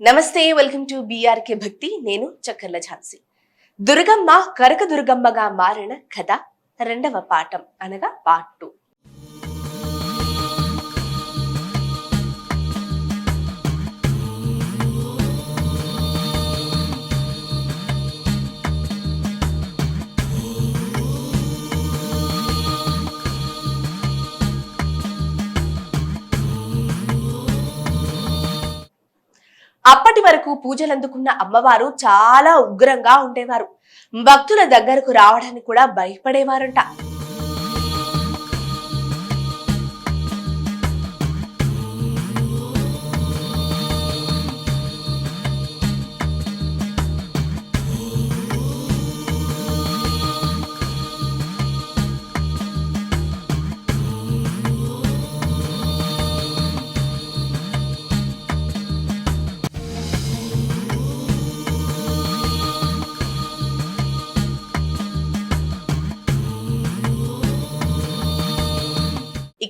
నమస్తే welcome to BRK భక్తి. నేను చక్కర్ల ఝాన్సీ. దుర్గమ్మ కరక దుర్గమ్మగా మారిన కథ రెండవ పాఠం అనగా పార్ట్ టూ అప్పటి వరకు పూజలందుకున్న అమ్మవారు చాలా ఉగ్రంగా ఉండేవారు. భక్తుల దగ్గరకు రావడానికి కూడా భయపడేవారంట.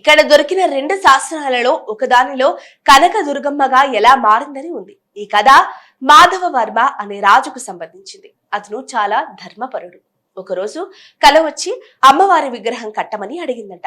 ఇక్కడ దొరికిన రెండు శాస్త్రాలలో ఒకదానిలో కనక దుర్గమ్మగా ఎలా మారిందని ఉంది. ఈ కథ మాధవ వర్మ అనే రాజుకు సంబంధించింది. అతను చాలా ధర్మపరుడు. ఒకరోజు కల వచ్చి అమ్మవారి విగ్రహం కట్టమని అడిగిందట.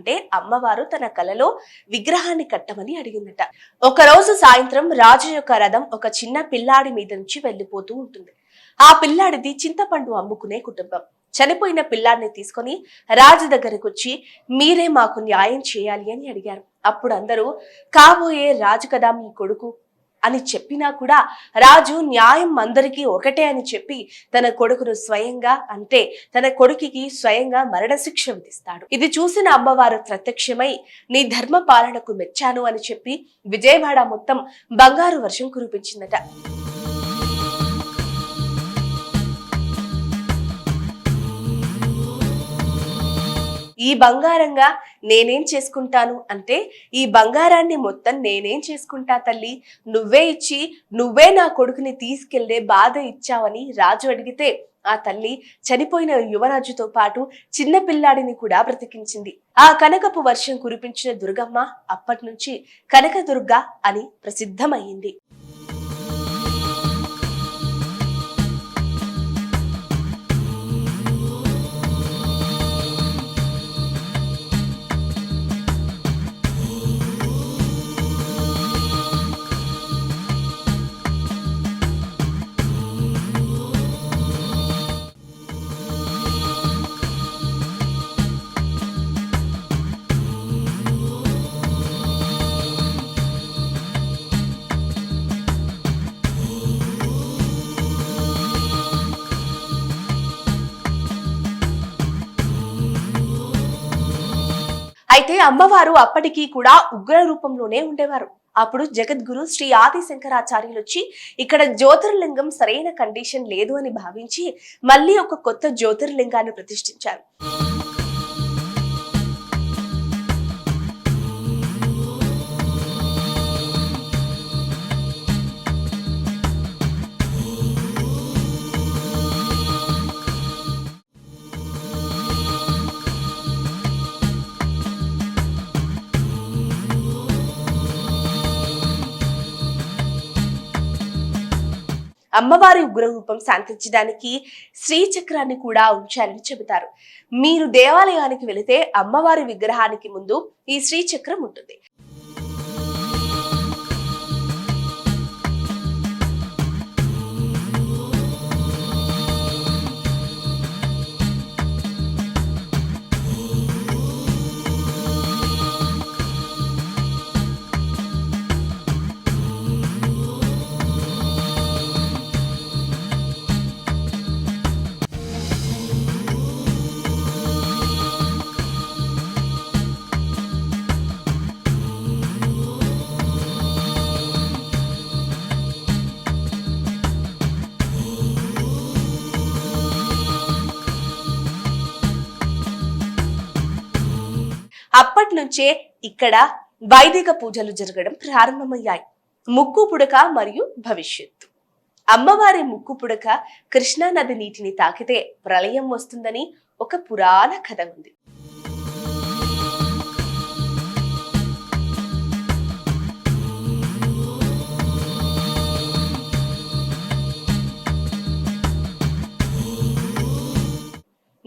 అంటే అమ్మవారు తన కలలో విగ్రహాన్ని కట్టమని అడిగిందట. ఒకరోజు సాయంత్రం రాజు యొక్క రథం ఒక చిన్న పిల్లాడి మీద నుంచి వెళ్ళిపోతూ ఉంటుంది. ఆ పిల్లాడిది చింతపండు అమ్ముకునే కుటుంబం. చనిపోయిన పిల్లాడిని తీసుకొని రాజు దగ్గరకు వచ్చి మీరే మాకు న్యాయం చేయాలి అని అడిగారు. అప్పుడు అందరూ కాబోయే రాజు కదా మీ కొడుకు? అని చెప్పినా కూడా రాజు న్యాయం అందరికీ ఒకటే అని చెప్పి తన కొడుకును స్వయంగా అంటే తన కొడుకుకి స్వయంగా మరణశిక్ష విధిస్తాడు. ఇది చూసిన అమ్మవారు ప్రత్యక్షమై నీ ధర్మ పాలనకు మెచ్చాను అని చెప్పి విజయవాడ మొత్తం బంగారు వర్షం కురిపించిందట. ఈ బంగారంగా నేనేం చేసుకుంటాను అంటే ఈ బంగారాన్ని మొత్తం నేనేం చేసుకుంటా తల్లి? నువ్వే ఇచ్చి నువ్వే నా కొడుకుని తీసుకెళ్ళే బాధ ఇచ్చావని రాజు అడిగితే ఆ తల్లి చనిపోయిన యువరాజుతో పాటు చిన్న పిల్లాడిని కూడా బ్రతికించింది. ఆ కనకపు వర్షం కురిపించిన దుర్గమ్మ అప్పటి నుంచి కనకదుర్గ అని ప్రసిద్ధమైంది అయితే అమ్మవారు అప్పటికీ కూడా ఉగ్ర రూపంలోనే ఉండేవారు. అప్పుడు జగద్గురు శ్రీ ఆది శంకరాచార్యులు వచ్చి ఇక్కడ జ్యోతిర్లింగం సరైన కండిషన్ లేదు అని భావించి మళ్ళీ ఒక కొత్త జ్యోతిర్లింగాన్ని ప్రతిష్ఠించారు. అమ్మవారి ఉగ్రరూపం శాంతించడానికి శ్రీచక్రాన్ని కూడా ఉంచారని చెబుతారు. మీరు దేవాలయానికి వెళితే అమ్మవారి విగ్రహానికి ముందు ఈ శ్రీచక్రం ఉంటుంది. నుంచే ఇక్కడ వైదిక పూజలు జరగడం ప్రారంభమయ్యాయి. ముక్కు పుడక మరియు భవిష్యత్తు. అమ్మవారి ముక్కు పుడక కృష్ణా నది నీటిని తాకితే ప్రళయం వస్తుందని ఒక పురాణ కథ ఉంది.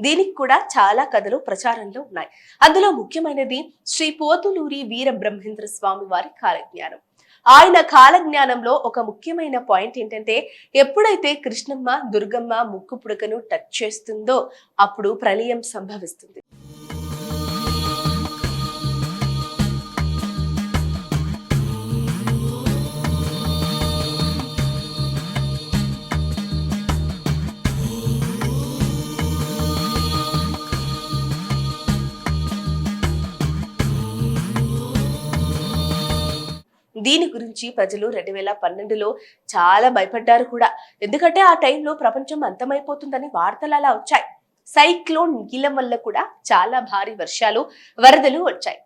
దీనికి కూడా చాలా కథలు ప్రచారంలో ఉన్నాయి. అందులో ముఖ్యమైనది శ్రీ పోతులూరి వీర బ్రహ్మేంద్ర స్వామి వారి కాలజ్ఞానం. ఆయన కాలజ్ఞానంలో ఒక ముఖ్యమైన పాయింట్ ఏంటంటే ఎప్పుడైతే కృష్ణమ్మ దుర్గమ్మ ముక్కు పుడకను టచ్ చేస్తుందో అప్పుడు ప్రళయం సంభవిస్తుంది. దీని గురించి ప్రజలు రెండు వేల పన్నెండులో చాలా భయపడ్డారు కూడా. ఎందుకంటే ఆ టైంలో ప్రపంచం అంతమైపోతుందని వార్తలు అలా వచ్చాయి. సైక్లోన్ నీలం వల్ల కూడా చాలా భారీ వర్షాలు వరదలు వచ్చాయి.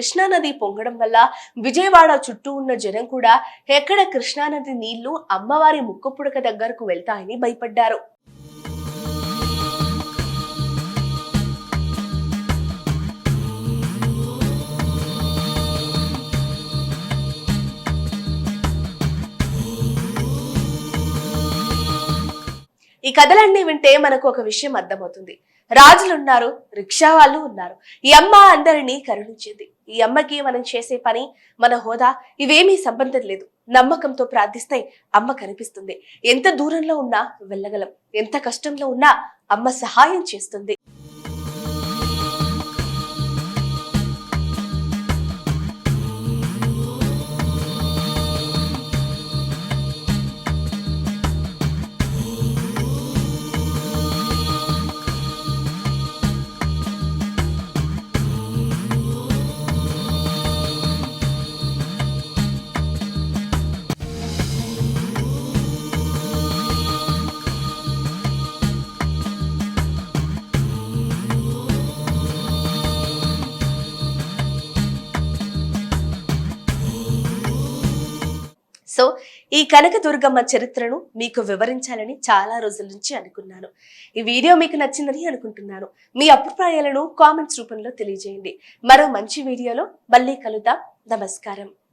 కృష్ణానది పొంగడం వల్ల విజయవాడ చుట్టూ ఉన్న జనం కూడా ఎక్కడ కృష్ణానది నీళ్ళు అమ్మవారి ముక్కుపుడక దగ్గరకు వెళ్తాయని భయపడ్డారు. ఈ కథలన్నీ వింటే మనకు ఒక విషయం అర్థమవుతుంది. రాజులు ఉన్నారు రిక్షా వాళ్ళు ఉన్నారు. ఈ అమ్మ అందరినీ కరుణించింది. ఈ అమ్మకి మనం చేసే పని మన హోదా ఇవేమీ సంబంధం లేదు. నమ్మకంతో ప్రార్థిస్తే అమ్మ కనిపిస్తుంది. ఎంత దూరంలో ఉన్నా వెళ్ళగలం. ఎంత కష్టంలో ఉన్నా అమ్మ సహాయం చేస్తుంది. సో ఈ కనకదుర్గమ్మ చరిత్రను మీకు వివరించాలని చాలా రోజుల నుంచి అనుకున్నాను. ఈ వీడియో మీకు నచ్చిందని అనుకుంటున్నాను. మీ అభిప్రాయాలను కామెంట్స్ రూపంలో తెలియజేయండి. మరో మంచి వీడియోలో మళ్ళీ కలుద్దాం. నమస్కారం.